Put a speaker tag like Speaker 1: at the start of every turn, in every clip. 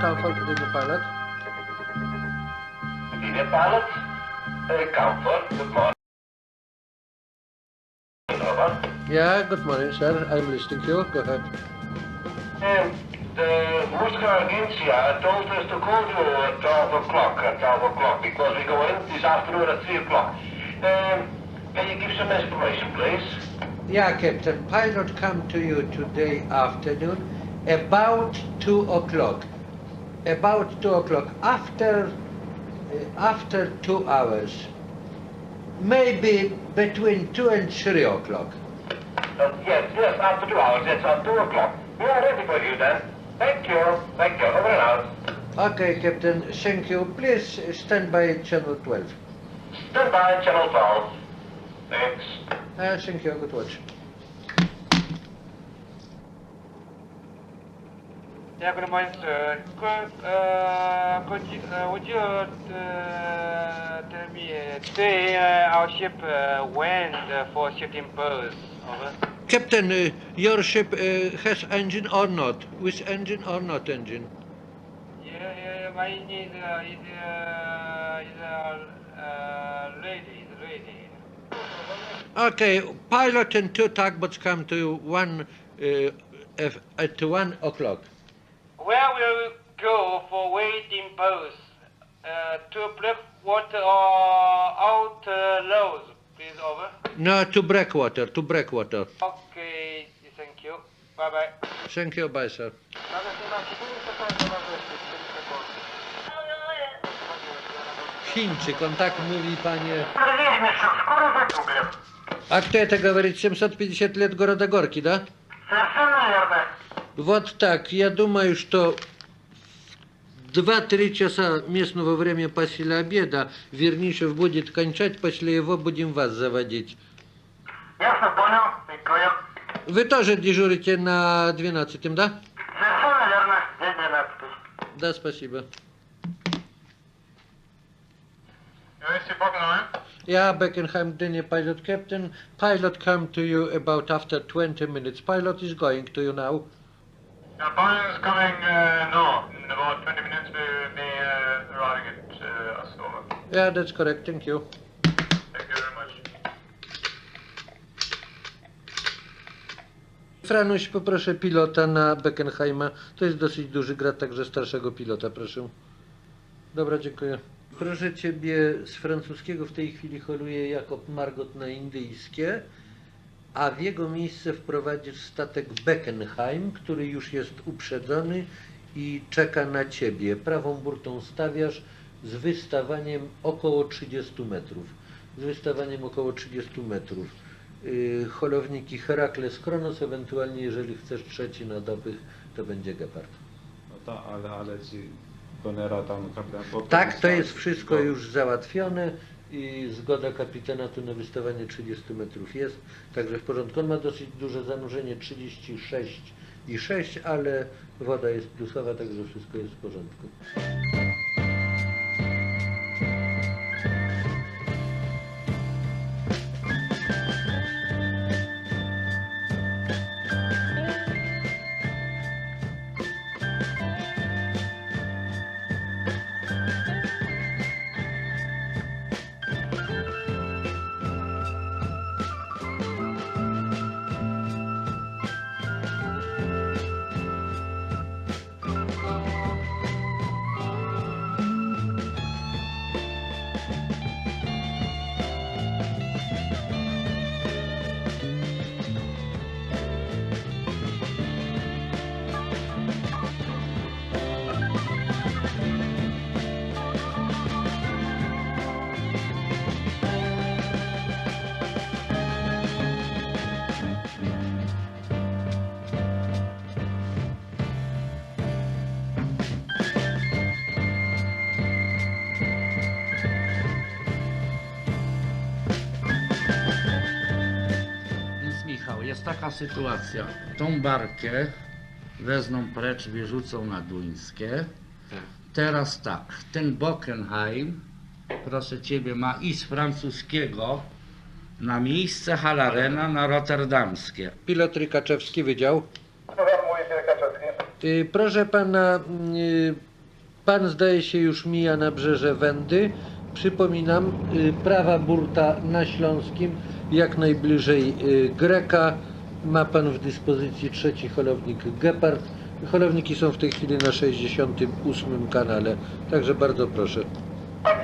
Speaker 1: comfort Virginia pilot.
Speaker 2: Virginia pilot, uh, comfort, good morning. Over.
Speaker 1: Yeah, good morning, sir. I'm listening to you. Go ahead.
Speaker 2: Um, the Moscow Agencia told us to call you at 12 o'clock, at 12 o'clock, because we go in this afternoon at 3 o'clock. Um, can you give some information, please?
Speaker 1: Yeah, Captain. Pilot come to you today afternoon about two o'clock. About two o'clock. After uh, after two hours. Maybe between two and three o'clock.
Speaker 2: Uh, yes, yes, after two hours, it's at 2 o'clock. We are ready for you then. Thank you, thank you, over and out.
Speaker 1: Okay, Captain. Thank you. Please stand by channel 12.
Speaker 2: Stand by, channel 12. Thanks.
Speaker 1: Uh, thank you. Good watch.
Speaker 3: Yeah, good morning, sir. Could, uh, could you, uh, would you uh, tell me uh, today uh, our ship uh, went uh, for shifting berths? Over.
Speaker 1: Captain, uh, your ship uh, has engine or not? With engine or not engine?
Speaker 3: Yeah, yeah, my engine is, uh, is, uh, is uh, uh, ready, is ready.
Speaker 1: Okay, pilot and two tugboats come to one uh, at one o'clock.
Speaker 3: Where will we go for waiting berths? Uh, to Blackwater or out uh, Lows, please, over.
Speaker 1: No, to breakwater, to breakwater.
Speaker 3: Okay, thank you. Bye bye.
Speaker 1: Thank you, bye, sir. Chińczyk, on tak mówi, panie. А кто это говорит? 750 лет города Горки, да?
Speaker 2: Совершенно верно.
Speaker 1: Вот так. Я думаю, что в 2-3 часа местного времени после обеда Вернишев будет кончать, после его будем вас заводить.
Speaker 2: Ясно, понял. Понял.
Speaker 1: Вы тоже дежурите на 12 да?
Speaker 2: Совершенно верно. День 12.
Speaker 1: Да, спасибо. Yeah, Beckenham, Denny pilot captain. Pilot come to you about after 20 minutes. Pilot is going to you now.
Speaker 2: The pilot is coming uh, now. In about 20 minutes we will be uh, arriving at uh, us. Over.
Speaker 1: Yeah, that's correct. Thank you.
Speaker 2: Thank you very much.
Speaker 1: Franuś, poproszę pilota na Beckenheima. To jest dosyć duży grad, także starszego pilota, proszę. Dobra, dziękuję. Proszę Ciebie, z francuskiego w tej chwili holuje Jakob Margot na indyjskie, a w jego miejsce wprowadzisz statek Beckenheim, który już jest uprzedzony i czeka na Ciebie. Prawą burtą stawiasz z wystawaniem około 30 metrów. Z wystawaniem około 30 metrów. Yy, holowniki Herakles Kronos, ewentualnie jeżeli chcesz trzeci na dopych, to będzie Gepard.
Speaker 4: No tak, ale, ale ci Konera tam kapitan
Speaker 1: Tak, to jest wszystko już załatwione i zgoda kapitana tu na wystawanie 30 metrów jest, także w porządku. On ma dosyć duże zanurzenie 36 i 6, ale woda jest plusowa, także wszystko jest w porządku.
Speaker 5: Jest taka sytuacja. Tą barkę wezmą precz, wyrzucą na Duńskie. Teraz tak, ten Bockenheim, proszę Ciebie, ma iść z francuskiego na miejsce Halarena na rotterdamskie.
Speaker 1: Pilot Rykaczewski, wydział.
Speaker 2: Słucham, mówi.
Speaker 1: Y, Proszę pana, y, pan zdaje się już mija nabrzeże Wędy. Przypominam, y, prawa burta na Śląskim, jak najbliżej y, Greka. Ma pan w dyspozycji trzeci holownik Gepard. Holowniki są w tej chwili na 68 kanale, także bardzo proszę.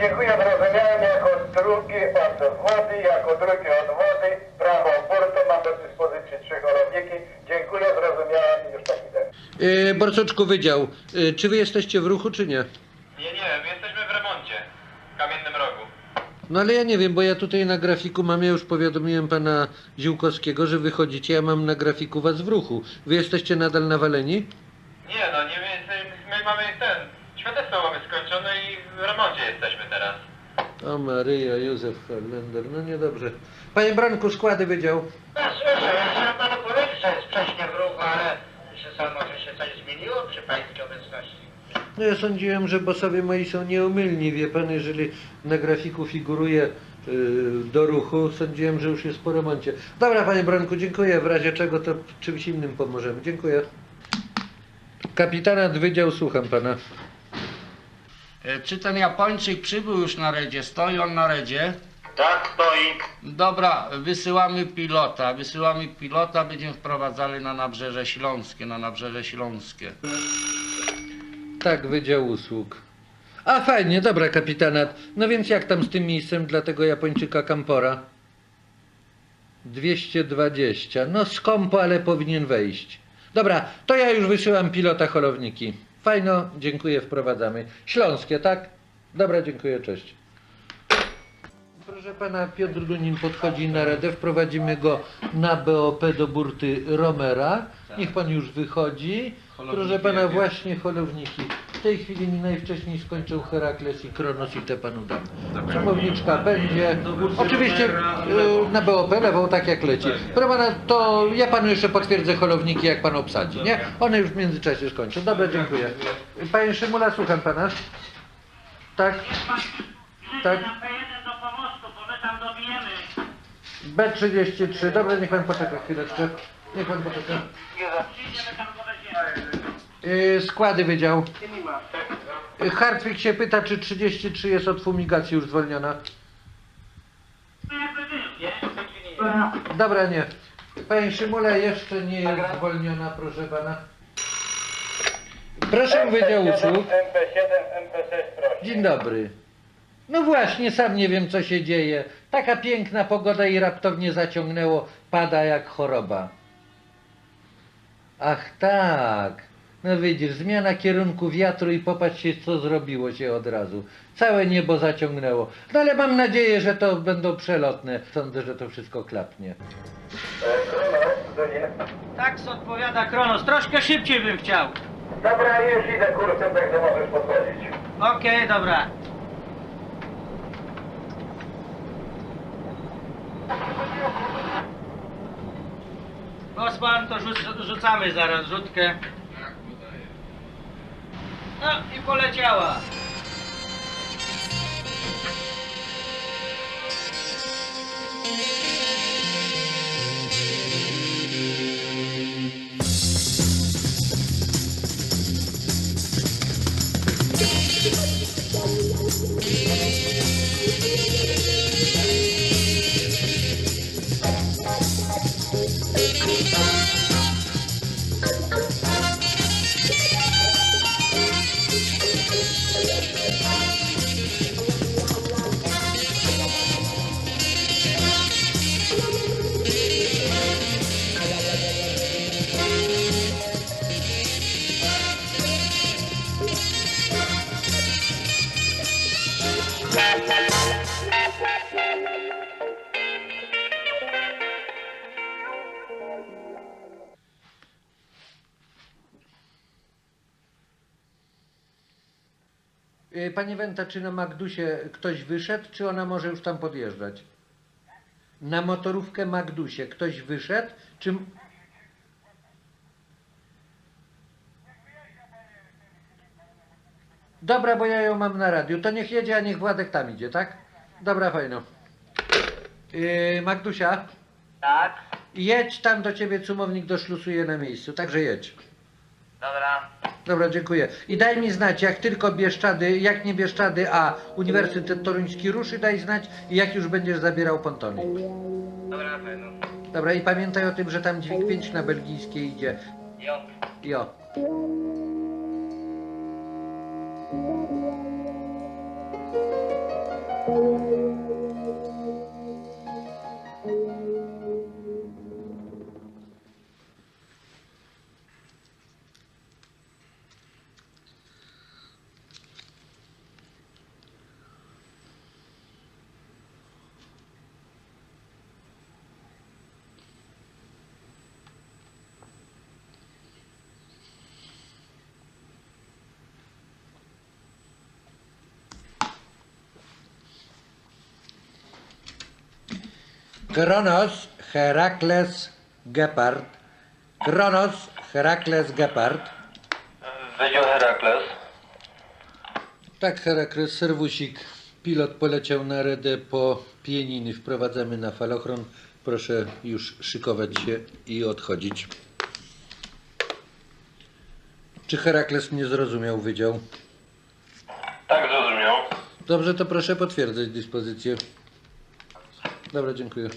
Speaker 2: Dziękuję, zrozumiałem jako drugi od wody, jako drugi od wody, prawo burtę, mam do dyspozycji trzy chorowniki. Dziękuję, zrozumiałem już taki ten.
Speaker 1: Yy, Borsuczku Wydział, y, czy wy jesteście w ruchu, czy nie,
Speaker 3: my jesteśmy w remoncie. W kamiennym rogu.
Speaker 1: No ale ja nie wiem, bo ja tutaj na grafiku mam, ja już powiadomiłem pana Ziółkowskiego, że wychodzicie, ja mam na grafiku was w ruchu. Wy jesteście nadal nawaleni?
Speaker 3: Nie no, nie więcej, my mamy ten, świadectwo mamy skończone i w remoncie jesteśmy teraz.
Speaker 1: O Maryja, Józef Hollender, no niedobrze. Panie Branku, składy wydział.
Speaker 2: No ja chciałem panu powiedzieć, że jest wcześniej w ruchu, ale czy sam może się coś zmieniło przy pańskiej obecności?
Speaker 1: No ja sądziłem, że bossowie moi są nieomylni, wie pan, jeżeli na grafiku figuruje yy, do ruchu, sądziłem, że już jest po remoncie. Dobra, panie Branku, dziękuję, w razie czego to czymś innym pomożemy. Dziękuję. Kapitanat Wydział, słucham pana.
Speaker 5: E, Czy ten Japończyk przybył już na redzie? Stoi on na redzie?
Speaker 2: Tak, stoi.
Speaker 5: Dobra, wysyłamy pilota. Wysyłamy pilota, będziemy wprowadzali na Nabrzeże Śląskie, na Nabrzeże Śląskie.
Speaker 1: Tak, Wydział Usług. A fajnie, dobra kapitanat. No więc jak tam z tym miejscem dla tego Japończyka Kampora? 220. No skąpo, ale powinien wejść. Dobra, to ja już wysyłam pilota holowniki. Fajno, dziękuję, wprowadzamy. Śląskie, tak? Dobra, dziękuję, cześć. Proszę pana, Piotr Dunin podchodzi na radę, wprowadzimy go na BOP do burty Romera. Niech pan już wychodzi. Proszę pana, właśnie holowniki. W tej chwili mi najwcześniej skończą Herakles i Kronos i te panu dam. Przemowniczka będzie. Oczywiście y, na BOP lewą tak jak leci. Proszę pana, to ja panu jeszcze potwierdzę holowniki, jak pan obsadzi, nie? One już w międzyczasie skończą. Dobra, dziękuję. Panie Szymula, słucham pana. Tak? Tak.
Speaker 6: Na P1 do pomostu, bo my tam dobijemy.
Speaker 1: B33. Dobra, niech pan poczeka chwileczkę. Niech pan poczeka.
Speaker 6: Przyjdziemy tam.
Speaker 1: Yy, składy wydział. Yy, Hartwig się pyta, czy 33 jest od fumigacji już zwolniona.
Speaker 6: No jakby był, nie?
Speaker 1: Dobra, nie. Pani Szymula jeszcze nie jest zwolniona, proszę pana. Proszę Wydział Usług.
Speaker 2: MP7, MP6 prosi.
Speaker 1: Dzień dobry. No właśnie, sam nie wiem co się dzieje. Taka piękna pogoda i raptownie zaciągnęło, pada jak choroba. Ach tak. No widzisz, zmiana kierunku wiatru i popatrz się co zrobiło się od razu. Całe niebo zaciągnęło. No ale mam nadzieję, że to będą przelotne. Sądzę, że to wszystko klapnie.
Speaker 2: Kronos.
Speaker 6: Tak odpowiada Kronos. Troszkę szybciej bym chciał.
Speaker 2: Dobra, już idę kursem, także możesz podchodzić.
Speaker 6: Okej, dobra. Osman, to rzuc rzucamy zaraz rzutkę. No i poleciała.
Speaker 1: Panie Wenta, czy na Magdusie ktoś wyszedł, czy ona może już tam podjeżdżać? Na motorówkę Magdusie ktoś wyszedł, czy... Dobra, bo ja ją mam na radiu. To niech jedzie, a niech Władek tam idzie, tak? Dobra, fajno. Yy, Magdusia,
Speaker 6: Tak.
Speaker 1: jedź tam do ciebie, cumownik doszlusuje na miejscu, także jedź.
Speaker 3: Dobra.
Speaker 1: Dobra, dziękuję. I daj mi znać, jak tylko Bieszczady, jak nie Bieszczady, a Uniwersytet Toruński ruszy, daj znać i jak już będziesz zabierał pontonik.
Speaker 3: Dobra, fajno.
Speaker 1: Dobra, i pamiętaj o tym, że tam dźwig 5 na belgijskiej idzie.
Speaker 3: Jo.
Speaker 1: Jo. Kronos, Herakles, Gepard. Kronos, Herakles, Gepard.
Speaker 2: Wydział Herakles.
Speaker 1: Tak, Herakles, serwusik. Pilot poleciał na redę po pieniny. Wprowadzamy na falochron. Proszę już szykować się i odchodzić. Czy Herakles mnie zrozumiał, wydział?
Speaker 2: Tak zrozumiał.
Speaker 1: Dobrze, to proszę potwierdzać dyspozycję. Dobra, dziękuję.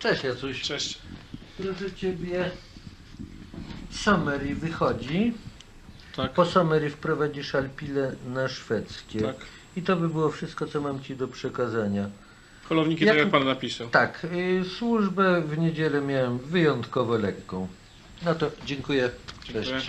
Speaker 1: Cześć Jacuś.
Speaker 7: Cześć.
Speaker 1: Proszę Ciebie, Somery wychodzi.
Speaker 7: Tak.
Speaker 1: Po Somery wprowadzisz Alpile na szwedzkie.
Speaker 7: Tak.
Speaker 1: I to by było wszystko, co mam Ci do przekazania.
Speaker 7: Holowniki
Speaker 1: Jak-
Speaker 7: tak jak pan napisał.
Speaker 1: Tak, y, służbę w niedzielę miałem wyjątkowo lekką. No to dziękuję. Cześć.
Speaker 7: Dziękuję.